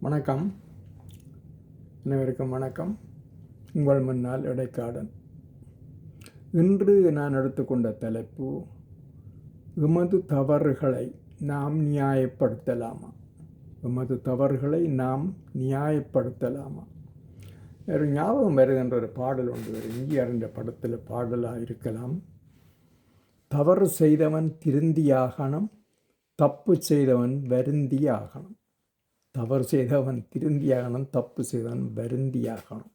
வணக்கம். அனைவருக்கும் வணக்கம். உங்கள் முன்னால் இடைக்காடன். இன்று நான் எடுத்துக்கொண்ட தலைப்பு எமது தவறுகளை நாம் நியாயப்படுத்தலாமா? எமது தவறுகளை நாம் நியாயப்படுத்தலாமா? வேறு ஞாபகம் வருகின்ற ஒரு பாடல் ஒன்று வரும் படத்தில் பாடலாக இருக்கலாம். தவறு செய்தவன் திருந்தியாகணும் தப்பு செய்தவன் வருந்தியாகணும். தவறு செய்தவன் திருந்தியாகணும் தப்பு செய்தவன் வருந்தியாகணும்.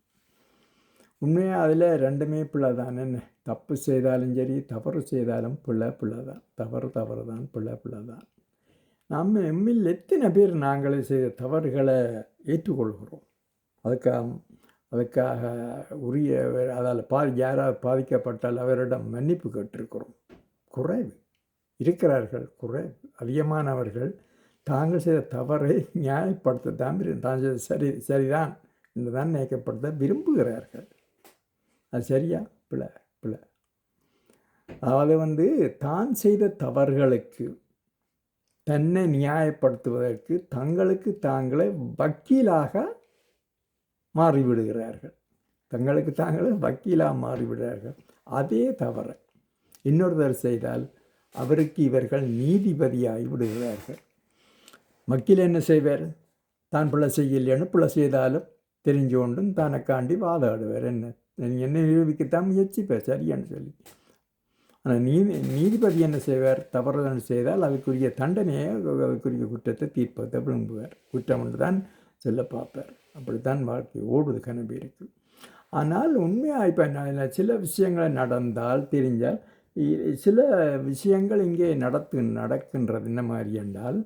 உண்மையாக அதில் ரெண்டுமே பிள்ளை தான் என்ன தப்பு செய்தாலும் சரி தவறு செய்தாலும் பிள்ளை பிள்ளை தான் தவறு தவறு தான் பிள்ளை பிள்ளை தான் நம்ம எம்மில் எத்தனை பேர் நாங்களே செய்த தவறுகளை ஏற்றுக்கொள்கிறோம்? அதுக்காக அதுக்காக உரிய அதால் பாதி யாராவது பாதிக்கப்பட்டால் அவரிடம் மன்னிப்பு கேட்டிருக்கிறோம். குறைவு. இருக்கிறார்கள் குறைவு. அதிகமானவர்கள் தாங்கள் செய்த தவறை நியாயப்படுத்த தான் தான் செய்த சரி சரிதான் என்று தான் நியாயப்படுத்த விரும்புகிறார்கள். அது சரியா? பிள்ளை பிள்ளை அதாவது வந்து தான் செய்த தவறுகளுக்கு தன்னை நியாயப்படுத்துவதற்கு தங்களுக்கு தாங்களே வக்கீலாக மாறிவிடுகிறார்கள். தங்களுக்கு தாங்களே வக்கீலாக மாறிவிடுகிறார்கள். அதே தவறை இன்னொருத்தர் செய்தால் அவருக்கு இவர்கள் நீதிபதியாகி விடுகிறார்கள். மக்கில் என்ன செய்வார்? தான் பிள்ளை செய்யலைன்னு பிள்ளை செய்தாலும் தெரிஞ்சு கொண்டும் தனக்காண்டி வாதாடுவார் என்ன? நீங்கள் என்ன நிரூபிக்கத்தான் முயற்சிப்பார் சரியான்னு சொல்லி. ஆனால் நீதி நீதிபதி என்ன செய்வார்? தவறுதான் செய்தால் அதுக்குரிய தண்டனையை அதுக்குரிய குற்றத்தை தீர்ப்பதை விரும்புவார். குற்றம் ஒன்று தான் சொல்ல பார்ப்பார். அப்படித்தான் வாழ்க்கை ஓடுது கனவு இருக்குது ஆனால் உண்மையாக இப்போ சில விஷயங்கள் நடந்தால் தெரிஞ்சால் சில விஷயங்கள் இங்கே நடத்து நடக்கின்றது. என்ன மாதிரி என்றால்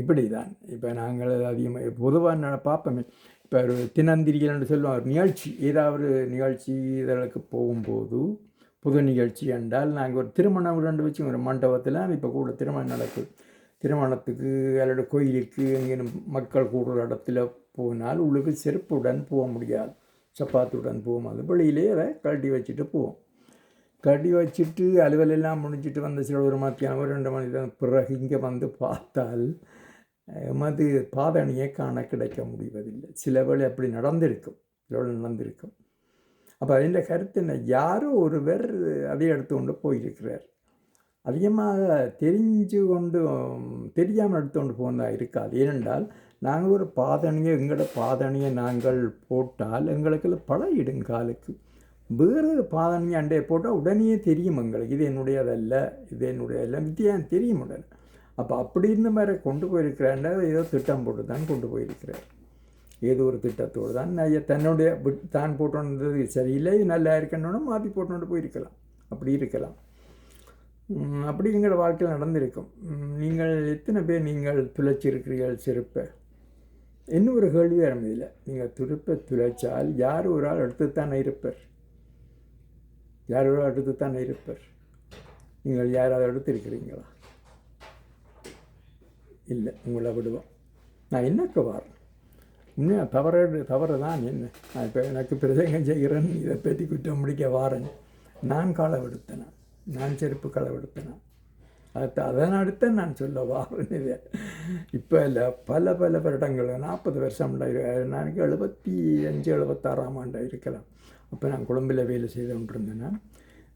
இப்படி தான் இப்போ நாங்கள் அதிகமாக பொதுவாக நான் பார்ப்போமே இப்போ ஒரு தினந்திரிகள்னு சொல்லுவோம் ஒரு நிகழ்ச்சி ஏதாவது நிகழ்ச்சி இதழுக்கு போகும்போது புது நிகழ்ச்சி என்றால் நாங்கள் ஒரு திருமணம் ரெண்டு வச்சு ஒரு மண்டபத்தில் இப்போ கூட திருமணம் நடக்குது திருமணத்துக்கு அல்லது கோயிலுக்கு எங்கேயும் மக்கள் கூடுற இடத்துல போனால் உள்ளுக்கு செருப்புடன் போக முடியாது. சப்பாத்துடன் போகும். அது வெளியிலே அதை கழட்டி வச்சுட்டு போவோம். கடி வச்சுட்டு அலுவலெல்லாம் முடிஞ்சிட்டு வந்த சில ஒரு மத்தியானம் ஒரு ரெண்டு மணி தான் பிறகு இங்கே வந்து பார்த்தால் மது பாதணியை காண கிடைக்க முடிவதில்லை சில வேளை அப்படி நடந்திருக்கும் சில வேளை நடந்திருக்கும் அப்போ அதில் கருத்து என்ன யாரோ ஒருவர் அதை எடுத்து கொண்டு போயிருக்கிறார் அதிகமாக தெரிஞ்சு கொண்டு தெரியாமல் எடுத்துக்கொண்டு போனதாக இருக்காது ஏனென்றால் நாங்கள் ஒரு பாதணியை எங்களோட பாதணியை நாங்கள் போட்டால் எங்களுக்கு பழகிடும் காலுக்கு வேறு பாதணியை அண்டையை போட்டால் உடனே தெரியும் எங்களுக்கு. இது என்னுடையதல்ல இது என்னுடைய எல்லாம் வித்தியாசம் தெரியும் உடனே. அப்போ அப்படி இருந்த மாதிரி கொண்டு போயிருக்கிறாண்ட ஏதோ திட்டம் போட்டு தான் கொண்டு போயிருக்கிறார். ஏதோ ஒரு திட்டத்தோடு தான் தன்னுடைய தான் போட்டோன்றது சரியில்லை இது நல்லா இருக்கணும்னு மாற்றி போட்டோண்டு போயிருக்கலாம். அப்படி இருக்கலாம். அப்படி எங்களோட வாழ்க்கையில் நடந்திருக்கும். நீங்கள் எத்தனை பேர் நீங்கள் துளைச்சிருக்கிறீர்கள் செருப்பை? இன்னும் ஒரு கேள்வி ஆரம்பிதில்லை நீங்கள் துருப்பை துளைச்சால் யார் ஒரு ஆள் எடுத்துத்தான் இருப்பர்? யார் அடுத்து தான் இருப்பர்? நீங்கள் யாராவது எடுத்திருக்கிறீங்களா இல்லை உங்களை விடுவோம். நான் என்னக்கு வரேன் இன்னும் தவறு தவறு தான். என்ன? நான் இப்போ எனக்கு பிரசங்கம் செய்கிறேன் இதை பற்றி குற்றம் முடிக்க வாரேன் நான் களவெடுத்தனேன் நான் செருப்பு களவெடுத்தனேன் அடுத்து அதன் அடுத்த நான் சொல்ல வாரேன் இதை. இப்போ இல்லை பல பல வருடங்கள் நாற்பது வருஷம் நான் எழுபத்தி அஞ்சு எழுபத்தாறாம் ஆண்டாக இருக்கலாம். அப்போ நான் கொழும்பில் வேலை செய்து கொண்டிருந்தேன்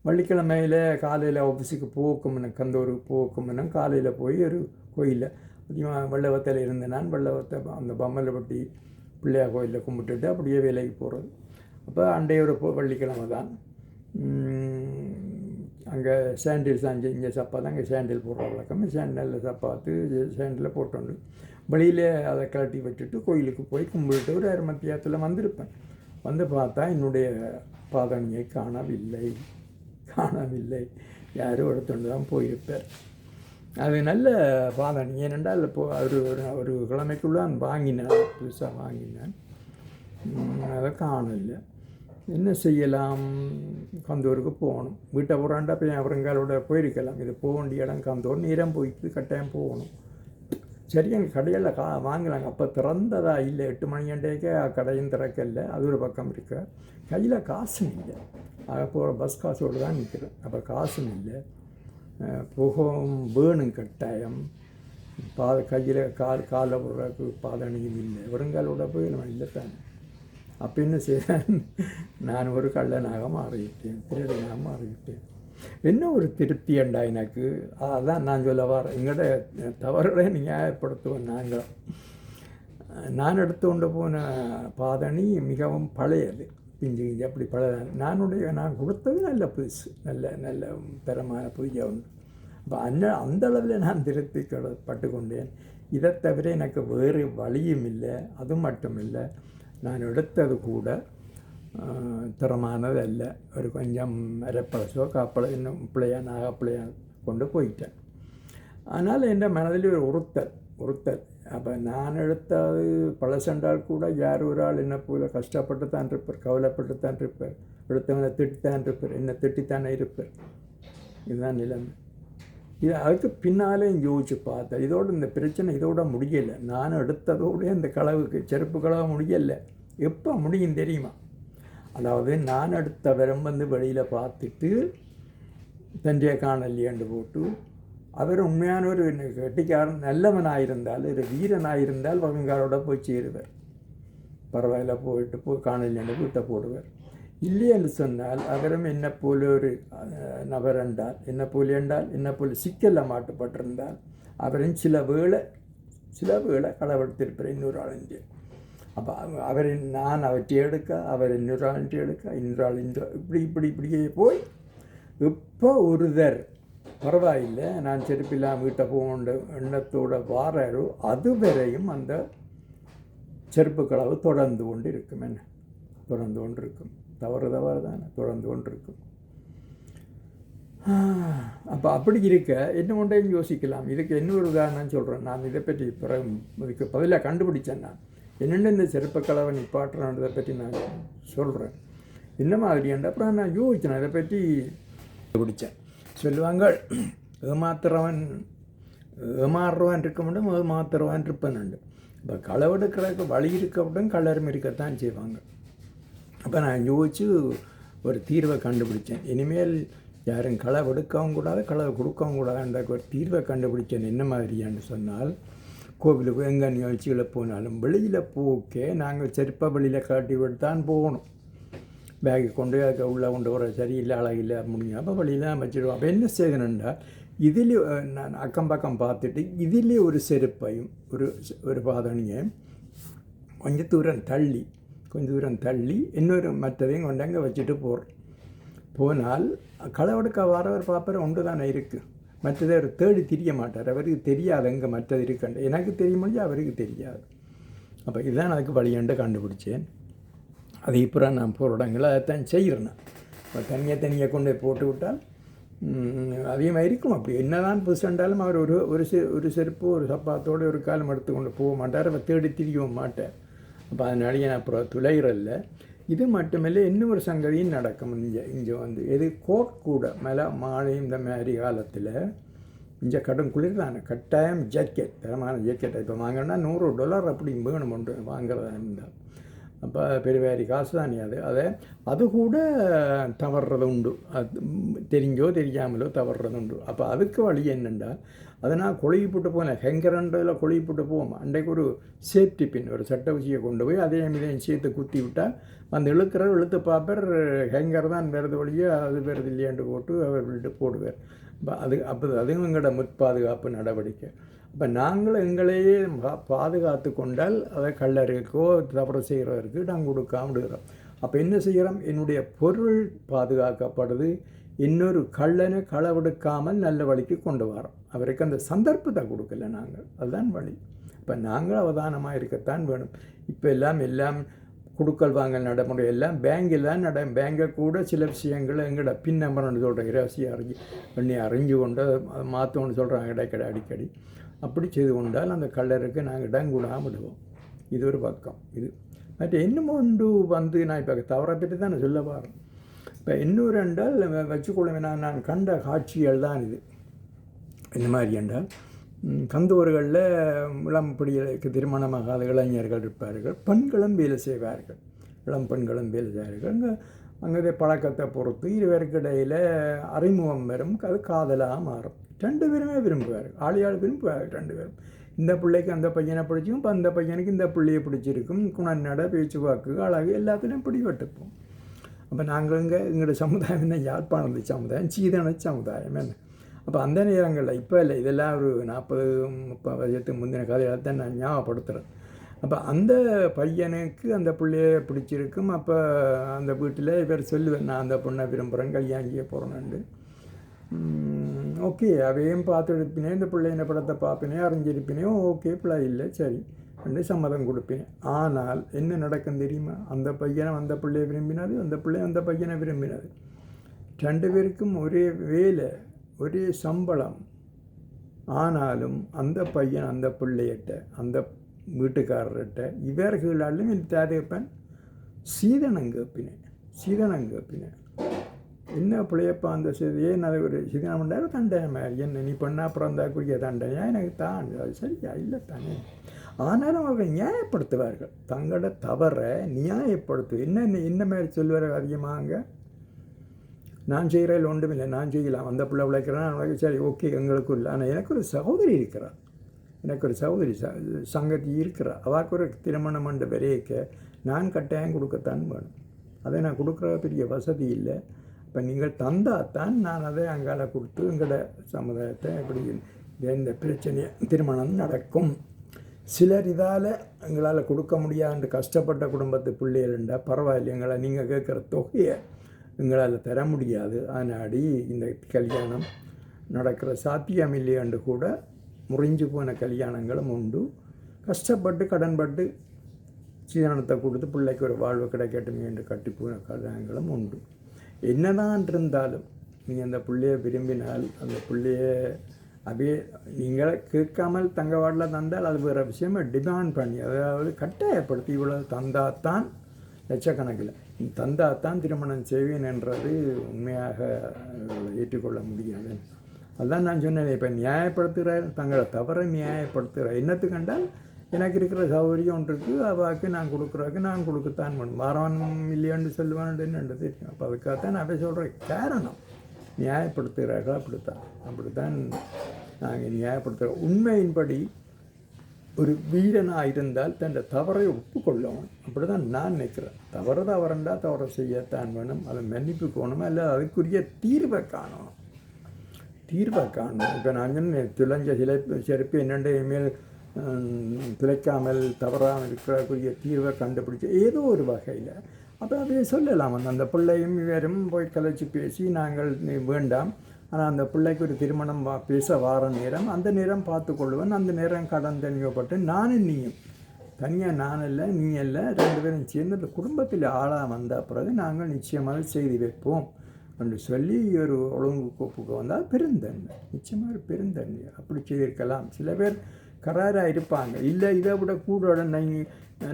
வள்ளிக்கிழமையில் காலையில் ஆஃபீஸுக்கு போக்குமுன்னு கந்தூருக்கு போக்குமுன்னு காலையில் போய் ஒரு கோயிலில் அதிகமாக வெள்ளவத்தில் இருந்தேன் நான் வெள்ளவத்தை அந்த பம்மலப்பட்டி பிள்ளையார் கோயிலில் கும்பிட்டுட்டு அப்படியே வேலைக்கு போகிறது அப்போ அண்டைய ஒரு வெள்ளிக்கிழமை தான். அங்கே சாண்டில் சாஞ்சி இங்கே சப்பாத்து அங்கே சாண்டில் போடுற வழக்கம். சாண்டலில் சப்பாத்து சாண்டில் போட்டோண்டு வெளியிலே அதை கழட்டி வச்சுட்டு கோயிலுக்கு போய் கும்பிட்டு ஒரு அரை மத்தியாத்தில் வந்திருப்பேன். வந்து பார்த்தா என்னுடைய பாதணியை காணவில்லை. காணவில்லை. யாரும் எடுத்துட்டு தான் போயிருப்பார். அது நல்ல பாதணி. ஏனென்றால் இப்போ அவர் ஒரு ஒரு கிழமைக்குள்ளான் வாங்கினான். புதுசாக வாங்கினான். அதை காணலை. என்ன செய்யலாம்? கந்தூருக்கு போகணும். வீட்டை போகிறாண்டா போய் அவருங்களோட போயிருக்கலாம். இது போக வேண்டிய இடம் கந்தூர். நேரம் போயிட்டு கட்டாயம் போகணும். சரி எங்கள் கடையில் கா வாங்கலாங்க அப்போ திறந்ததா இல்லை எட்டு மணி அண்டைக்கு கடையும் திறக்க இல்லை அது ஒரு பக்கம் இருக்கு. கையில் காசும் இல்லை. ஆக போகிற பஸ் காசோடு தான் நிற்கிறேன் அப்போ காசும் இல்லை. புகவும் வேணும் கட்டாயம். பாத கையில் கால் காலில் போடுறதுக்கு பாதணியும் இல்லை. வருங்காலோட போய் நம்ம இல்லை தானே அப்போ என்ன செய்கிறேன் நான் ஒரு கள்ளனாக மாறிவிட்டேன். திருடனாக மாறிவிட்டேன். என்ன ஒரு திருப்தி அண்டா எனக்கு? அதான் நான் சொல்ல வரேன் எங்கள்ட தவறுகளை நியாயப்படுத்துவேன் நாங்கள். நான் எடுத்து கொண்டு போன பாதணி மிகவும் பழையது. பிஞ்சு கிஞ்சி அப்படி பழைய நானுடைய நான் கொடுத்தது நல்ல புதுசு நல்ல நல்ல தரமான பூஜை உண்டு அப்போ அந்த அந்த அளவில் நான் திருப்தி பட்டு கொண்டேன் இதை தவிர எனக்கு வேறு வழியும் இல்லை அது மட்டும் இல்லை. நான் எடுத்தது கூட திறமானதல்ல ஒரு கொஞ்சம் அரைப்பழசோ காப்பழம் இன்னும் பிள்ளையா நாகப்பிள்ளையா கொண்டு போயிட்டேன் ஆனால் என் மனதில் ஒரு உறுத்தல் உறுத்தல் அப்போ நான் எடுத்தது பழசென்றால் கூட யார் ஒரு ஆள் என்ன போல கஷ்டப்பட்டு தான் இருப்பார் கவலைப்பட்டு தான் இருப்பார் எடுத்தவனை திட்டித்தான் இருப்பார் என்னை திட்டித்தானே இருப்பார் இதுதான் நிலைமை இது அதுக்கு பின்னாலேயும் யோசிச்சு பார்த்தேன் இதோட இந்த பிரச்சனை இதோட முடியலை நான் எடுத்ததோட இந்த களவுக்கு செருப்பு களவு முடியலை எப்போ முடியும் தெரியுமா அதாவது நான் அடுத்த வரம் வந்து வெளியில் பார்த்துட்டு தன்றைய காணலியாண்டு போட்டு அவர் உண்மையான ஒரு கெட்டிக்காரன் நல்லவனாயிருந்தால் ஒரு வீரனாயிருந்தால் வகங்காரோட போய் சேருவார். பரவாயில்ல போயிட்டு போய் காணலியாண்டு வீட்டை போடுவார். இல்லையென்று சொன்னால் அவரும் என்ன போல ஒரு நபர் என்றால் என்ன போல என்றால் என்ன போல சிக்கலில் மாட்டுப்பட்டிருந்தால் அவரும் சில வேளை சில வேளை களவெடுத்திருப்பார் இன்னொரு ஆளுஞ்சு அப்போ அவரை நான் அவற்றை எடுக்க அவர் இன்னொரு எடுக்க இன்னொரு ஆள் இப்படி இப்படி இப்படியே போய் இப்போ ஒருதர் பரவாயில்லை நான் செருப்பில்லாமல் வீட்டை போகணுன்ற எண்ணத்தோடு வாராரோ அதுவரையும் அந்த செருப்பு களவு தொடர்ந்து கொண்டு இருக்கும் என்ன தொடர்ந்து கொண்டு இருக்கும் தவறு தவறு தானே தொடர்ந்து கொண்டு இருக்கும் அப்போ அப்படி இருக்க என்ன ஒன்றையும் யோசிக்கலாம் இதுக்கு இன்னொரு உதாரணம் சொல்கிறேன் நான் இதை பற்றி பிறகு இதுக்கு பதிலாக கண்டுபிடிச்சேன் நான் என்னென்ன இந்த சிறப்பு கலவை நிப்பாட்டுறதை பற்றி நான் சொல்கிறேன் என்ன மாதிரியாண்ட அப்புறம் நான் யோசித்தேன் இதை பற்றி பிடிச்சேன் சொல்லுவாங்க ஏமாத்துறவன் ஏமாறுறவன் இருக்க முடியும் ஏமாத்துறவன் உண்டு இப்போ களவெடுக்கிறதுக்கு வழி இருக்கட்டும் கலரும் இருக்கத்தான் செய்வாங்க. அப்போ நான் யோசித்து ஒரு தீர்வை கண்டுபிடிச்சேன். இனிமேல் யாரும் களை எடுக்கவும் கூடாது களவு கொடுக்கவும் கூடாதுன்ற ஒரு தீர்வை கண்டுபிடிச்சேன். என்ன மாதிரியான்னு சொன்னால் கோவிலுக்கு எங்கே நிகழ்ச்சிகளை போனாலும் வெளியில் போக்கே நாங்கள் செருப்பை வெளியில் காட்டி விட்டு தான் போகணும். பேக்கு கொண்டு போய் அதுக்கு உள்ளே கொண்டு வர சரியில்லை அழகில்லை முடியும் அப்போ வெளியில் தான் வச்சுருவோம். அப்போ என்ன செய்யணுண்டா இதில் நான் அக்கம் பக்கம் பார்த்துட்டு இதிலே ஒரு செருப்பையும் ஒரு ஒரு பாதணியை கொஞ்சம் தூரம் தள்ளி கொஞ்சம் தூரம் தள்ளி இன்னொரு மற்றதையும் கொண்டு அங்கே வச்சுட்டு போகிறோம் போனால் களை களவெடுக்க வரவர் பார்ப்பற ஒன்று தானே இருக்குது மற்றதை அவர் தேடி தெரிய மாட்டார். அவருக்கு தெரியாது எங்கே மற்றது இருக்குண்டு எனக்கு தெரிய முடிஞ்சு அவருக்கு தெரியாது. அப்போ இதுதான் அதுக்கு வழியாண்டு கண்டுபிடிச்சேன். அது இப்போ நான் போகிற இடங்களில் அதைத்தான் செய்கிறேன். இப்போ தனியாக தனியாக கொண்டு போய் போட்டு விட்டால் அதிகமாக இருக்கும். அப்படி என்னதான் புதுசாண்டாலும் அவர் ஒரு ஒரு செ ஒரு செருப்பு ஒரு சப்பாத்தோடு ஒரு காலம் எடுத்து கொண்டு போக மாட்டார். அவர் தேடி திரியவும் மாட்டார். அப்போ அதனாலேயே நான் அப்புறம் துளைகிறல்ல இது மட்டுமில்லை இன்னொரு சங்கதியும் நடக்கும். இங்கே இங்கே வந்து எது கோட் கூட மேலே மாலை இந்த மாதிரி காலத்தில் இங்கே கடும் குளிர் தானே கட்டாயம் ஜாக்கெட் தரமான ஜாக்கெட்டை இப்போ வாங்கினா நூறு டாலர் அப்படி வேணும் ஒன்று வாங்குறதா இருந்தால் அப்போ பெருவாரி காசு தானே அது. அதை அது கூட தவறுறது உண்டு. அது தெரிஞ்சோ தெரியாமலோ தவறுறது உண்டு. அப்போ அதுக்கு வழி என்னென்னா அதை நான் கொழுகி போட்டு போகல ஹெங்கரன்றதில் கொழுகி போட்டு போவோம். அன்றைக்கு ஒரு சேஃப்டி பின் ஒரு சட்ட ஊசியை கொண்டு போய் அதே இதையும் சேர்த்து குத்தி விட்டால் அந்த இழுக்கிறவர் இழுத்து பார்ப்பர். ஹெங்கர் தான் வருது வழியோ அது வருது இல்லையாண்டு போட்டு அவர் விட்டு போடுவார். அது அப்போ அதுவும் எங்களோட முற்பாதுகாப்பு நடவடிக்கை. இப்போ நாங்களும் எங்களையே பாதுகாத்து கொண்டால் அதை கல்லறைக்கோ தவறு செய்கிறவருக்கு நாங்கள் கொடுக்காம விடுகிறோம். அப்போ என்ன செய்கிறோம்? என்னுடைய பொருள் பாதுகாக்கப்படுது. இன்னொரு கள்ளனை களவெடுக்காமல் நல்ல வழிக்கு கொண்டு வரோம். அவருக்கு அந்த சந்தர்ப்பத்தை கொடுக்கல நாங்கள். அதுதான் வழி. இப்போ நாங்கள் அவதானமாக இருக்கத்தான் வேணும். இப்போ எல்லாம் எல்லாம் கொடுக்கல் வாங்கல் நடைமுறை எல்லாம் பேங்கில் தான் நட பேங்கை கூட சில விஷயங்கள் எங்கட பின் நம்பர்னு சொல்கிறேன் இரகசியம் அறிஞ்சு பண்ணி அறிஞ்சு கொண்டு மாற்றோன்னு சொல்கிறாங்க இடைக்கடை அடிக்கடி. அப்படி செய்து கொண்டால் அந்த கல்லருக்கு நாங்கள் இடம் கூடாம விடுவோம் இது ஒரு பக்கம். இது. மற்ற இன்னும் ஒன்று வந்து நான் இப்போ தவறை பற்றி தான் நான் சொல்ல பாருறேன் இப்போ இன்னொரு என்றால் வச்சுக்கொள்ள நான் நான் கண்ட காட்சிகள் தான் இது. இந்த மாதிரி என்றால் ம், கந்தூர்களில் இளம் பிடிகளுக்கு திருமணமாகாத இளைஞர்கள் இருப்பார்கள். பெண்களும் வேலை செய்வார்கள். இளம் பெண்களும் வேலை செய்வார்கள். அங்கே அங்கே பழக்கத்தை பொறுத்து இருவருக்கு இடையில் அறிமுகம் வரும். அது காதலாக மாறும். ரெண்டு பேருமே விரும்புவார்கள். ஆளியாள் விரும்புவார்கள் ரெண்டு பேரும். இந்த பிள்ளைக்கு அந்த பையனை பிடிச்சிக்கும் இப்போ அந்த பையனுக்கு இந்த பிள்ளையை பிடிச்சிருக்கும். குணநட பேச்சு வாக்கு அழகு எல்லாத்துலேயும் பிடிபட்டுப்போம். அப்போ நாங்கள் இங்கே எங்களுடைய சமுதாயம் என்ன யாழ்ப்பாணத்து சமுதாயம் சீதன சமுதாயம் என்ன அப்போ அந்த நேரங்களில் இப்போ இல்லை இதெல்லாம் ஒரு நாற்பது முப்பது வருஷத்துக்கு முந்தின கதைகளை தான் நான் ஞாபகப்படுத்துகிறேன் அப்போ அந்த பையனுக்கு அந்த பிள்ளைய பிடிச்சிருக்கும் அப்போ அந்த வீட்டில் இவர் சொல்லுவேன் நான் அந்த பொண்ணை விரும்புகிறேன் கல்யாணம் செய்ய போகிறேன்னு ஓகே அவையும் பார்த்து எடுப்பினே இந்த பிள்ளைங்க படத்தை பார்ப்பினே அறிஞ்சிருப்பினே ஓகே பிள்ளை இல்லை சரி ரெண்டு சம்மதம் கொடுப்பேன். ஆனால் என்ன நடக்கும் தெரியுமா? அந்த பையனை அந்த பிள்ளையை விரும்பினாது அந்த பிள்ளை அந்த பையனை விரும்பினாது ரெண்டு பேருக்கும் ஒரே வேலை ஒரே சம்பளம். ஆனாலும் அந்த பையன் அந்த பிள்ளையிட்ட அந்த வீட்டுக்காரர்கிட்ட இவர்களாலும் என் தேதைப்பன் சீதனம் கேப்பினேன் சீதனம் கேப்பினேன் என்ன பிள்ளையப்பா அந்த செய்தி ஏன் அதை ஒரு சீதனம் பண்ணாரு தண்டனை? என்ன நீ பண்ணா பிறந்தாக்குரிய தண்டனையா? எனக்கு தான். அது சரியா? இல்லை தானே. ஆனாலும் அவர்கள் நியாயப்படுத்துவார்கள். தங்களோட தவற நியாயப்படுத்து. என்ன என்ன மாதிரி சொல்லுவார் அதிகமாக நான் செய்கிறதில் ஒன்றுமில்லை நான் செய்யலாம். அந்த பிள்ளை உழைக்கிறேன் சரி ஓகே எங்களுக்கும் இல்லை ஆனால் எனக்கு ஒரு சகோதரி இருக்கிறார். எனக்கு ஒரு சகோதரி ச சங்கதி இருக்கிறார். அவாக்கு ஒரு திருமணம் பண்ண விரைக்க நான் கட்டாயம் கொடுக்கத்தான் வேணும். அதை நான் கொடுக்குற பெரிய வசதி இல்லை. இப்போ நீங்கள் தந்தால் தான் நான் அதை அங்கால கொடுத்து எங்களோட சமுதாயத்தை எப்படி எந்த பிரச்சனையை திருமணம் நடக்கும். சிலர் இதால் எங்களால் கொடுக்க முடியாதுன்ற கஷ்டப்பட்ட குடும்பத்து பிள்ளைகள்ண்டா பரவாயில்ல எங்களை நீங்கள் கேட்குற தொகையை எங்களால் தர முடியாது. அதனாடி இந்த கல்யாணம் நடக்கிற சாத்தியம் இல்லையாண்டு கூட முறிஞ்சு போன கல்யாணங்களும் உண்டு. கஷ்டப்பட்டு கடன்பட்டு சீதானத்தை கொடுத்து பிள்ளைக்கு ஒரு வாழ்வு கிடைக்கட்டும் என்று கட்டி போன கல்யாணங்களும் உண்டு. என்னதான் இருந்தாலும் நீங்கள் அந்த பிள்ளையை விரும்பினால் அந்த பிள்ளைய அப்படியே நீங்கள் கேட்காமல் தங்க வாட்டில் தந்தால் அது வேறு விஷயமா டிமாண்ட் பண்ணி அதாவது கட்டாயப்படுத்தி இவ்வளோ தந்தாத்தான் லட்சக்கணக்கில். தந்தாத்தான் திருமணம் செய்வேன் என்றது உண்மையாக ஏற்றுக்கொள்ள முடியாது. அதுதான் நான் சொன்னேன் இப்போ நியாயப்படுத்துகிற தங்களை தவறை நியாயப்படுத்துகிற என்னத்து கண்டால் எனக்கு இருக்கிற சௌகரியம் ஒன்று இருக்குது அவாக்கு நான் கொடுக்குறாக்கு நான் கொடுக்கத்தான் வேணும். வரவன் இல்லையான்னு சொல்லுவான்னு என்னென்று தெரியும். அப்போ அதுக்காகத்தான் நான் போய் சொல்கிறேன் காரணம் நியாயப்படுத்துகிறார்கள் அப்படித்தான். அப்படித்தான் நாங்கள் நியாயப்படுத்துகிறோம் உண்மையின்படி ஒரு வீரனாக இருந்தால் தன் தவறை ஒப்புக்கொள்ளணும் அப்படி தான் நான் நினைக்கிறேன். தவறு தவறுண்டா தவறை செய்யத்தான் வேணும். அதை மன்னிப்பு கோணும் இல்லை அதுக்குரிய தீர்வை காணணும். தீர்வை காணணும். இப்போ நாங்கள் சொன்னேன் துளைஞ்ச சிலை செருப்பு என்னென்ன இனிமேல் துளைக்காமல் தவறாமல் இருக்கிறக்குரிய தீர்வை கண்டுபிடிச்சி ஏதோ ஒரு வகையில். அப்போ அதை சொல்லலாம். அந்த பிள்ளையும் இவரும் போய் கலைச்சி பேசி நாங்கள் வேண்டாம். ஆனால் அந்த பிள்ளைக்கு ஒரு திருமணம் வா பேச வார நேரம் அந்த நேரம் பார்த்துக்கொள்வேன் அந்த நேரம் கடன் தனிமைப்பட்டு நானும் நீயும். தனியாக நான் இல்லை நீ இல்லை ரெண்டு பேரும் சேர்ந்து அந்த குடும்பத்தில் ஆளாக வந்த பிறகு நாங்கள் நிச்சயமாக செய்து வைப்போம் என்று சொல்லி ஒரு ஒழுங்கு கோப்புக்கு வந்தால் பெருந்தன்மை. நிச்சயமாக ஒரு பெருந்தன்மை. அப்படி செய்திருக்கலாம். சில பேர் கராராக இருப்பாங்க. இல்லை இதை விட கூட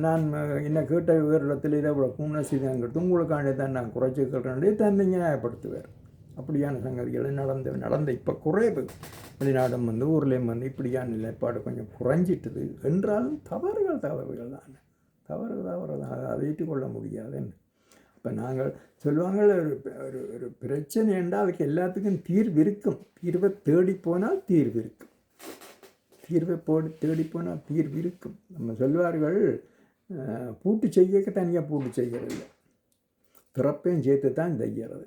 நான் என்ன கேட்ட விவரத்தில் இதை விட கூட செய்தாங்கிறது உங்களுக்காண்டி தான் நான் குறைச்சி கேட்கிறேன் தன்னை அப்படியான சங்கதிகள் நடந்த நடந்த இப்போ குறைவு. வெளிநாடும் வந்து ஊர்லேயும் வந்து இப்படியான நிலைப்பாடு கொஞ்சம் குறைஞ்சிட்டுது. என்றாலும் தவறுகள் தவறுகள் தான். தவறு தவறு தான். அதை ஏற்றுக்கொள்ள முடியாதுன்னு இப்போ நாங்கள் சொல்லுவாங்க ஒரு ஒரு ஒரு பிரச்சனை என்றால் அதுக்கு எல்லாத்துக்கும் தீர்வு இருக்கும். தீர்வை தேடி போனால் தீர்வு இருக்கும். தீர்வை போடு தேடி போனால் தீர்வு இருக்கும். நம்ம சொல்வார்கள் பூட்டு செய்யக்க தனியாக பூட்டு செய்கிறது திறப்பையும் சேர்த்து தான் செய்கிறது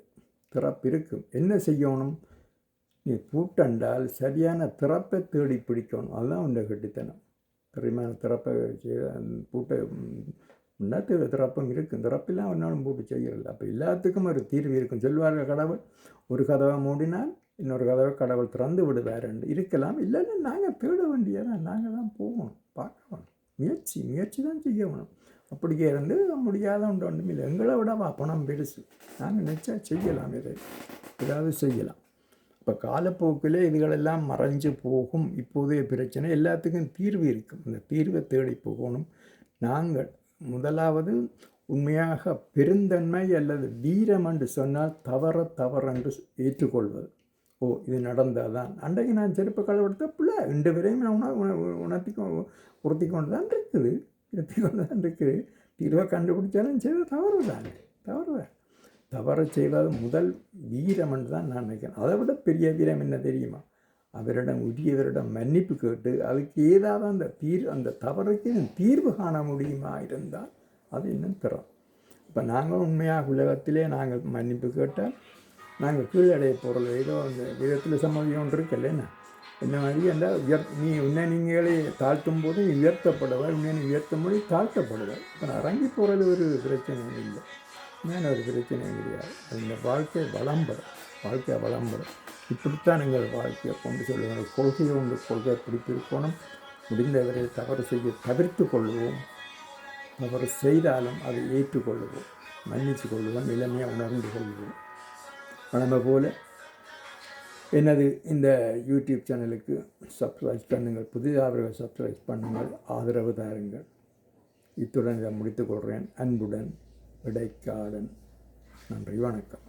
திறப்பு இருக்கும் என்ன செய்யணும்? நீ பூட்டண்டால் சரியான திறப்பை தேடி பிடிக்கணும். அதுதான் உன்னை கட்டித்தனம். திறமையான திறப்பை பூட்டை திறப்பும் இருக்கும். திறப்பெல்லாம் ஒன்றாலும் பூட்டு செய்கிறது அப்போ எல்லாத்துக்கும் ஒரு தீர்வு இருக்கும். சொல்வார்கள் கடவுள் ஒரு கதவை மூடினால் இன்னொரு கதவை கடவுள் திறந்து விடுவார் இருக்கலாம். இல்லைன்னா நாங்கள் தேட வேண்டியதான். நாங்கள் தான் போகணும் பார்க்கணும் முயற்சி முயற்சி தான் செய்யணும் அப்படியே இருந்து முடியாத ஒன்று ஒன்றும் இல்லை. எங்களை விடவா பணம் பெருசு. நாங்கள் நினச்சா செய்யலாம் இதை. ஏதாவது செய்யலாம். இப்போ காலப்போக்கில் இதுகளெல்லாம் மறைஞ்சு போகும். இப்போதைய பிரச்சனை எல்லாத்துக்கும் தீர்வு இருக்கும். அந்த தீர்வை தேடி போகணும். நாங்கள் முதலாவது உண்மையாக பெருந்தன்மை அல்லது வீரம் என்று சொன்னால் தவற தவறென்று ஏற்றுக்கொள்வது. ஓ இது நடந்தால் தான் அன்றைக்கு நான் செருப்பு கலவெடுத்த பிள்ளை ரெண்டு பேரையும் நான் உண உணர்த்தி உறுத்தி கொண்டு தான் இருக்குது. இருத்தி கொண்டு தான் இருக்குது தீர்வை கண்டுபிடிச்சாலும் செய்த தவறு தான் தவறு தான் செய்வது முதல் வீரம் என்று தான் நான் நினைக்கிறேன் அதை விட பெரிய வீரம் என்ன தெரியுமா அவரிடம் உரியவரிடம் மன்னிப்பு கேட்டு அதுக்கு ஏதாவது அந்த தீர் அந்த தவறுக்கு தீர்வு காண முடியுமா இருந்தால் அது இன்னும் திறம் இப்போ நாங்கள் உண்மையாக உலகத்திலே நாங்கள் மன்னிப்பு கேட்டால் நாங்கள் கீழடைய பொருள் ஏதோ அந்த விதத்தில் சம்மதியம் ஒன்று இருக்குல்ல இந்த மாதிரி அந்த உயர் நீ உன்னை நீங்களே தாழ்த்தும் போது நீ உயர்த்தப்படுவாய் உன்னை நீ உயர்த்தும் போது தாழ்த்தப்படுவாய். இப்போ நான் இறங்கி போகிறது ஒரு பிரச்சனை இல்லை. மேலே ஒரு பிரச்சனை கிடையாது. அந்த வாழ்க்கை வளம்படும் வாழ்க்கை வளம்படும் இப்படித்தான் எங்கள் வாழ்க்கையை கொண்டு சொல்லுங்கள் கொள்கையை ஒன்று கொள்கை பிடித்திருக்கணும் முடிந்தவரை தவறு செய்ய தவிர்த்து கொள்வோம். தவறு செய்தாலும் அதை ஏற்றுக்கொள்வோம். மன்னித்து கொள்வோம். நிலைமையை உணர்ந்து கொள்வோம். நம்ம போல எனது இந்த யூடியூப் சேனலுக்கு சப்ஸ்கிரைப் பண்ணுங்கள். புதிதாகவர்கள் சப்ஸ்கிரைப் பண்ணுங்கள். ஆதரவு தாருங்கள். இத்துடன் இதை முடித்துக்கொள்கிறேன் அன்புடன் இடைக்காடன் நன்றி வணக்கம்.